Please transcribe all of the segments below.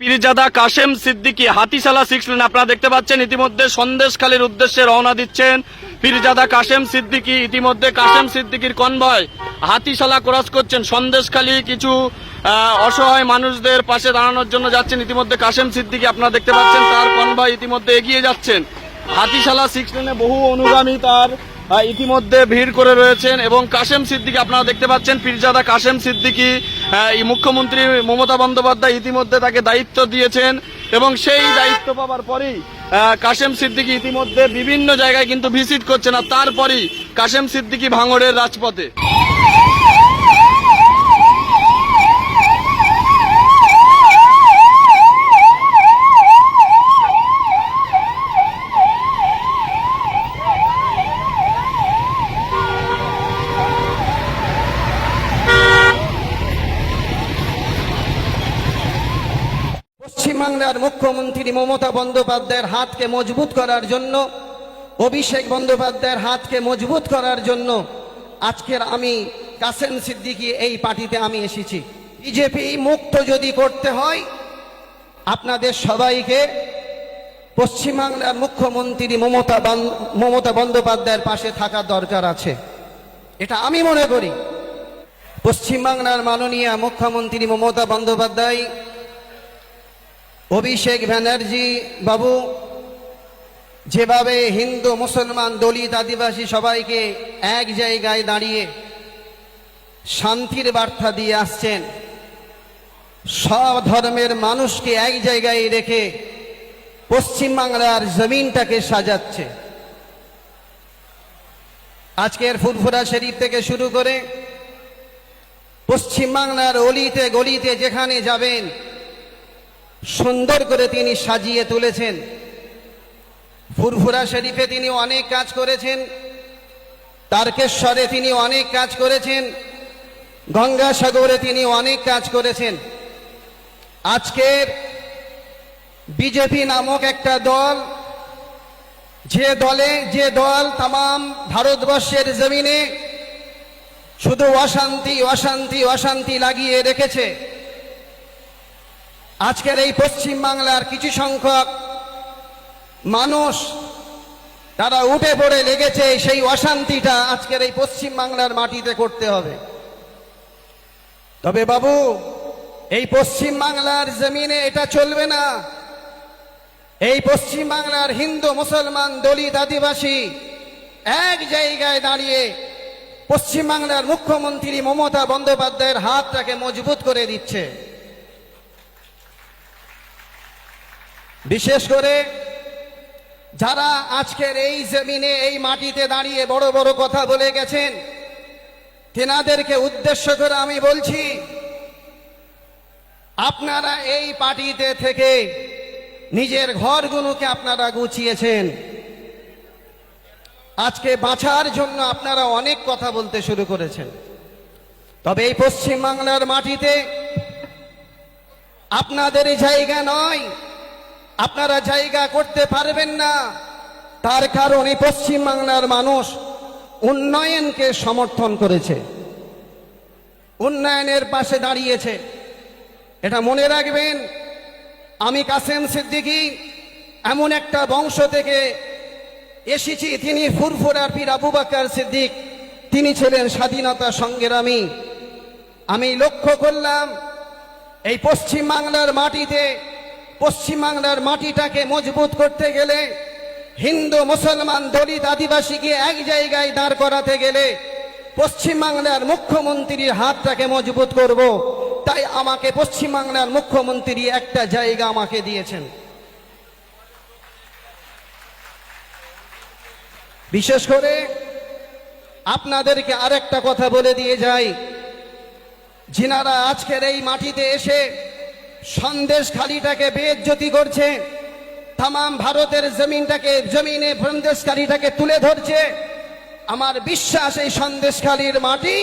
Pirzada Kashem Siddiqui Hatishala six lane আপনারা দেখতে পাচ্ছেন, ইতিমধ্যে সন্দেশখালীর উদ্দেশ্যে রওনা দিচ্ছেন পীরজাদা কাশেম সিদ্দিকী। ইতিমধ্যে কাশেম সিদ্দিকির কনভয় হাতিশালা ক্রস করছেন। সন্দেশখালী কিছু অসহায় মানুষদের পাশে দাঁড়ানোর জন্য যাচ্ছেন। ইতিমধ্যে কাশেম সিদ্দিকী আপনারা দেখতে পাচ্ছেন, তার কনভয় ইতিমধ্যে এগিয়ে যাচ্ছেন। হাতিশালা সিক্স লেনে বহু অনুগামী তার ইতিমধ্যে ভিড় করে রয়েছেন এবং কাশেম সিদ্দিকী আপনারা দেখতে পাচ্ছেন, পীরজাদা কাশেম সিদ্দিকী এই মুখ্যমন্ত্রী মমতা বন্দ্যোপাধ্যায় ইতিমধ্যে তাকে দায়িত্ব দিয়েছেন এবং সেই দায়িত্ব পাওয়ার পরেই কাশেম সিদ্দিকী ইতিমধ্যে বিভিন্ন জায়গায় কিন্তু ভিজিট করছে না তারপরেই কাশেম সিদ্দিকী ভাঙড়ের রাজপথে। পশ্চিমবাংলার মুখ্যমন্ত্রী মমতা বন্দ্যোপাধ্যায়ের হাতকে মজবুত করার জন্য, অভিষেক বন্দ্যোপাধ্যায়ের হাতকে মজবুত করার জন্য আজকের আমি কাসেম সিদ্দিকী এই পার্টিতে আমি এসেছি। বিজেপি মুক্ত যদি করতে হয়, আপনাদের সবাইকে পশ্চিমবাংলার মুখ্যমন্ত্রী মমতা মমতা বন্দ্যোপাধ্যায়ের পাশে থাকা দরকার আছে। এটা আমি মনে করি। পশ্চিমবাংলার মাননীয় মুখ্যমন্ত্রী মমতা বন্দ্যোপাধ্যায় অভিষেক ব্যানার্জি বাবু, যেভাবে হিন্দু মুসলমান দলিত আদিবাসী সবাইকে এক জায়গায় দাঁড়িয়ে শান্তির বার্তা দিয়ে আসছেন, সব ধর্মের মানুষকে এক জায়গায় রেখে পশ্চিমবাংলার জমিনটাকে সাজাচ্ছে। আজকের ফুরফুরা শরীফ থেকে শুরু করে পশ্চিমবাংলার অলিতে গলিতে যেখানে যাবেন সুন্দর করে তিনি সাজিয়ে তুলেছেন। ফুরফুরা শরীফে তিনি অনেক কাজ করেছেন। তারকেশ্বরে তিনি অনেক কাজ করেছেন। গঙ্গাসাগরে তিনি অনেক কাজ করেছেন। আজকের বিজেপি নামক একটা দল, যে দলে, যে দল তাম ভারতবর্ষের জমিনে শুধু অশান্তি অশান্তি অশান্তি লাগিয়ে রেখেছে। আজকের এই পশ্চিম বাংলার কিছু সংখ্যক মানুষ তারা উঠে পড়ে লেগেছে, সেই অশান্তিটা আজকের এই পশ্চিম বাংলার মাটিতে করতে হবে। তবে বাবু, এই পশ্চিম বাংলার জমিনে এটা চলবে না। এই পশ্চিম বাংলার হিন্দু, মুসলমান, দলিত, আদিবাসী এক জায়গায় দাঁড়িয়ে পশ্চিম বাংলার মুখ্যমন্ত্রী মমতা বন্দ্যোপাধ্যায়ের হাতটাকে মজবুত করে দিচ্ছে। বিশেষ করে যারা আজকের এই জমিনে, এই মাটিতে দাঁড়িয়ে বড় বড় কথা বলে গেছেন, তেনাদেরকে উদ্দেশ্য করে আমি বলছি, আপনারা এই পার্টিতে থেকে নিজের ঘরগুলোকে আপনারা গুছিয়েছেন। আজকে বাঁচার জন্য আপনারা অনেক কথা বলতে শুরু করেছেন। তবে এই পশ্চিম বাংলার মাটিতে আপনাদের জায়গা নয় আপনারা জায়গা করতে পারবেন না। তার কারণ এই পশ্চিম বাংলার মানুষ উন্নয়নকে সমর্থন করেছে। উন্নয়নের পাশে দাঁড়িয়েছে। এটা মনে রাখবেন, আমি কাসেম সিদ্দিকী এমন একটা বংশ থেকে এসেছি, তিনি ফুরফুরার পীর আবু বাকার সিদ্দিক, তিনি ছিলেন স্বাধীনতা সংগ্রামী। আমি লক্ষ্য করলাম, এই পশ্চিম বাংলার মাটিতে পশ্চিম বাংলার মাটিটাকে মজবুত করতে গেলে হিন্দু, মুসলমান, দলিত, আদিবাসীকে এক জায়গায় দাঁড় করাতে গেলে পশ্চিম বাংলার মুখ্যমন্ত্রীর হাতটাকে মজবুত করব। তাই আমাকে পশ্চিম বাংলার মুখ্যমন্ত্রী একটা জায়গা আমাকে দিয়েছেন। বিশেষ করে আপনাদেরকে আরেকটা কথা বলে দিয়ে যাই। যিনারা আজকের এই মাটিতে এসে সন্দেশ খালিটাকে বেজ্জতি করছে। তাম ভারতের জমিনটাকে, জমিনে সন্দেশখালিটাকে তুলে ধরছে। আমার বিশ্বাস, এই সন্দেশখালির মাটি,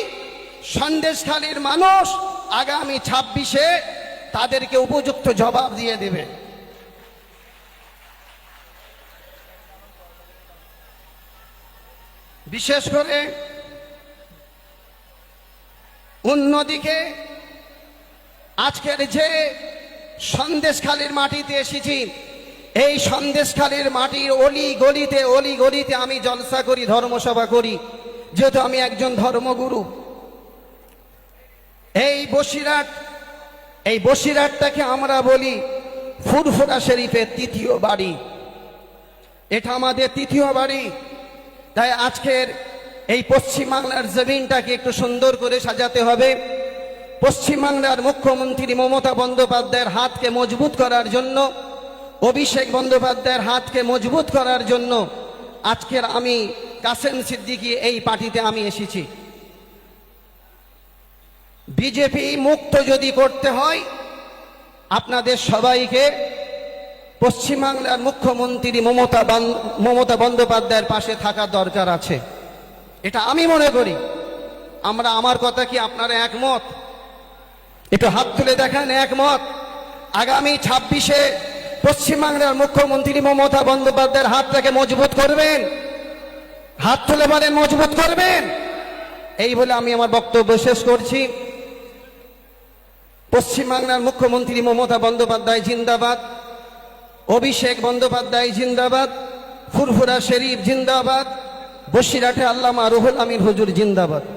সন্দেশখালির মানুষ আগামী ছাব্বিশে তাদেরকে উপযুক্ত জবাব দিয়ে দেবে। বিশেষ করে অন্যদিকে আজকের যে সন্দেশখালীর মাটিতে এসেছি, এই সন্দেশখালীর মাটির অলি গলিতে অলি গলিতে আমি জলসা করি, ধর্মসভা করি, যেহেতু আমি একজন ধর্মগুরু। এই বসিরহাট, এই বসিরহাটটাকে আমরা বলি ফুরফুরা শরীফের তৃতীয় বাড়ি। এটা আমাদের তৃতীয় বাড়ি। তাই আজকের এই পশ্চিমবাংলার জমিনটাকে একটু সুন্দর করে সাজাতে হবে। পশ্চিমবাংলার মুখ্যমন্ত্রী মমতা বন্দ্যোপাধ্যায়ের হাতকে মজবুত করার জন্য, অভিষেক বন্দ্যোপাধ্যায়ের হাতকে মজবুত করার জন্য আজকের আমি কাসেম সিদ্দিকী এই পার্টিতে আমি এসেছি। বিজেপি মুক্ত যদি করতে হয়, আপনাদের সবাইকে পশ্চিমবাংলার মুখ্যমন্ত্রী মমতা মমতা বন্দ্যোপাধ্যায়ের পাশে থাকা দরকার আছে। এটা আমি মনে করি। আমরা, আমার কথা কি আপনারা একমত? একটু হাত তুলে দেখান একমত। আগামী ছাব্বিশে পশ্চিমবাংলার মুখ্যমন্ত্রী মমতা বন্দ্যোপাধ্যায়ের হাতটাকে মজবুত করবেন। হাত তুলে বলেন, মজবুত করবেন। এই বলে আমি আমার বক্তব্য শেষ করছি। পশ্চিমবাংলার মুখ্যমন্ত্রী মমতা বন্দ্যোপাধ্যায় জিন্দাবাদ। অভিষেক বন্দ্যোপাধ্যায় জিন্দাবাদ। ফুরফুরা শরীফ জিন্দাবাদ। বসিরহাটে আল্লামা রুহুল আমির হুজুর জিন্দাবাদ।